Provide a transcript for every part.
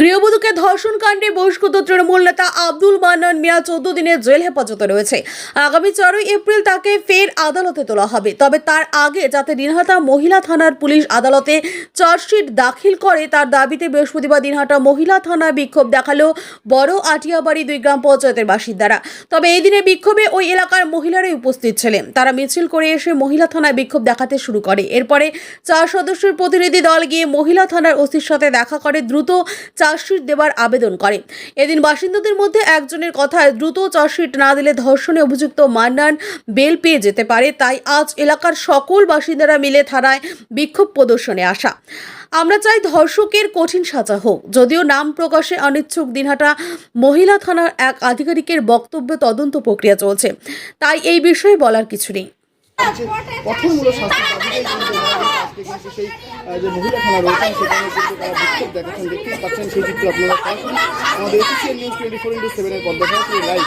গৃহবধূকে ধর্ষণ কাণ্ডে বহিষ্কৃত তৃণমূল নেতা আব্দুল মান্নান মিয়া চোদ্দ দিনের জেল হেফাজতে রয়েছে। আগামী চারই এপ্রিল তাকে ফের আদালতে তোলা হবে। তবে তার আগে যাতে দিনহাটা মহিলা থানার পুলিশ আদালতে চার্জশিট দাখিল করে, তার দাবিতে বৃহস্পতিবার দিনহাটা মহিলা থানায় বিক্ষোভ দেখাল বড় আটিয়াবাড়ি দুই গ্রাম পঞ্চায়েতের বাসিন্দারা। তবে এই দিনে বিক্ষোভে ওই এলাকার মহিলারাই উপস্থিত ছিলেন। তারা মিছিল করে এসে মহিলা থানায় বিক্ষোভ দেখাতে শুরু করে। এরপরে চার সদস্যের প্রতিনিধি দল গিয়ে মহিলা থানার ওসির সাথে দেখা করে। দ্রুত চার্জশিট দেওয়ার আবেদন করে। এদিন বাসিন্দাদের মধ্যে একজনের কথায় দ্রুত চার্জশিট না দিলে ধর্ষণে অভিযুক্ত মান্নান বেল পেয়ে যেতে পারে, তাই আজ এলাকার সকল বাসিন্দারা মিলে থানায় বিক্ষোভ প্রদর্শনে আসা। আমরা চাই ধর্ষকের কঠিন সাজা হোক। যদিও নাম প্রকাশে অনিচ্ছুক দিনহাটা মহিলা থানার এক আধিকারিকের বক্তব্য তদন্ত প্রক্রিয়া চলছে। তাই এই বিষয়ে বলার কিছু নেই। কঠোরমূলক শাস্তি কিন্তু সেই যে মহিলা থানা রয়েছেন সেখানে কিন্তু তারা বিক্ষোভ দেখাচ্ছেন দেখতেই পাচ্ছেন সেই চিত্র আপনারা আমাদের ACCL news twenty four into সেভেনের পর্দা লাইভ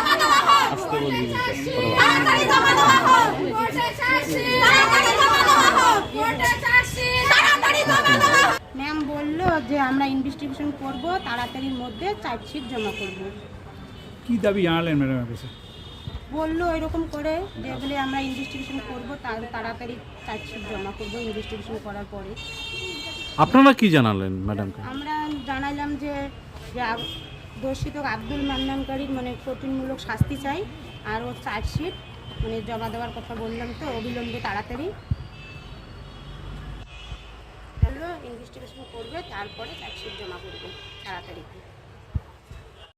ম্যাম বলল যে আমরা ইনভেস্টিগেশন করব তাড়াতাড়ির মধ্যে চার্জশিট জমা করব। কি দাবি জানালেন ম্যাডামের কাছে বলল এরকম করে যে বলে আমরা ইনভেস্টিগেশন করব তার তাড়াতাড়ি চার্জশিট জমা করব ইনভেস্টিগেশন করার পরে। আপনারা কি জানালেন ম্যাডামকে? আমরা জানালাম যে যে আব- দোষিত আব্দুল মান্নানকারীর মানে কঠিনমূলক শাস্তি চাই আর ওর চার্জশিট মানে জমা দেওয়ার কথা বললাম তো অবিলম্বে তাড়াতাড়ি। বলল ইনভেস্টিগেশন করবে তারপরে চার্জশিট জমা করবে তাড়াতাড়ি।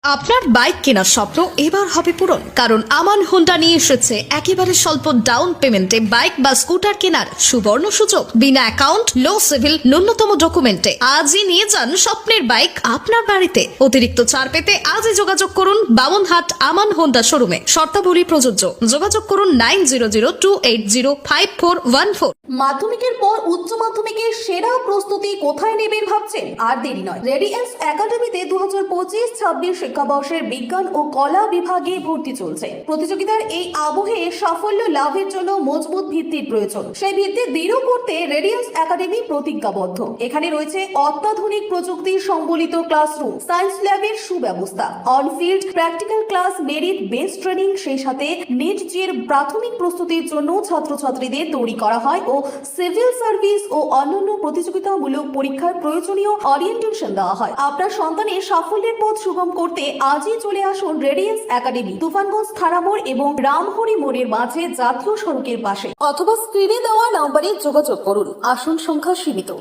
আপনার বাইক কেনার স্বপ্ন এবার হবে পূরণ, কারণ আমান হোন্ডা নিয়ে এসেছে একেবারে স্বল্প ডাউন পেমেন্টে বাইক বা স্কুটার কেনার সুবর্ণ সুযোগ। বিনা অ্যাকাউন্ট লো সিভিল ন্যূনতম ডকুমেন্টে আজই নিয়ে যান স্বপ্নের বাইক আপনার বাড়িতে। অতিরিক্ত ছাড় পেতে আজই যোগাযোগ করুন বামনহাট আমান হোন্ডা শোরুমে শর্তাবলী প্রযোজ্য। যোগাযোগ করুন nine zero zero two eight zero five four one four মাধ্যমিকের পর উচ্চ মাধ্যমিকের সেরা প্রস্তুতি কোথায় নেবেন ভাবছেন? আর দেরি নয়। রেডিয়েন্স একাডেমিতে দু হাজার পঁচিশ, ছাব্বিশ শিক্ষাবর্ষের বিজ্ঞান ও কলা বিভাগে ভর্তি চলছে। প্রতিযোগিতার এই আবহে সাফল্য লাভের জন্য মজবুত ভিত্তির প্রয়োজন। সেই ভিত্তি দৃঢ় করতে রেডিয়েন্স একাডেমি প্রতিজ্ঞাবদ্ধ। এখানে রয়েছে অত্যাধুনিক প্রযুক্তি সম্বলিত ক্লাসরুম, সায়েন্স ল্যাবের সুব্যবস্থা on field practical class merit base training সেই সাথে নেট জির প্রাথমিক প্রস্তুতির জন্য ছাত্রছাত্রীদের তৈরি করা হয় ও সিভিল সার্ভিস ও অন্যান্য প্রতিযোগিতামূলক পরীক্ষার প্রয়োজনীয় অরিয়েন্টেশন দেওয়া হয়। আপনার সন্তানের সাফল্যের পথ সুগম করতে আজই চলে আসুন রেডিয়েন্স একাডেমি, তুফানগঞ্জ থানামোড় এবং রামহরি মোড়ের মাঝে জাতীয় সড়কের পাশে। অথবা স্ক্রিনে দেওয়া নম্বরে যোগাযোগ করুন। আসন সংখ্যা সীমিত।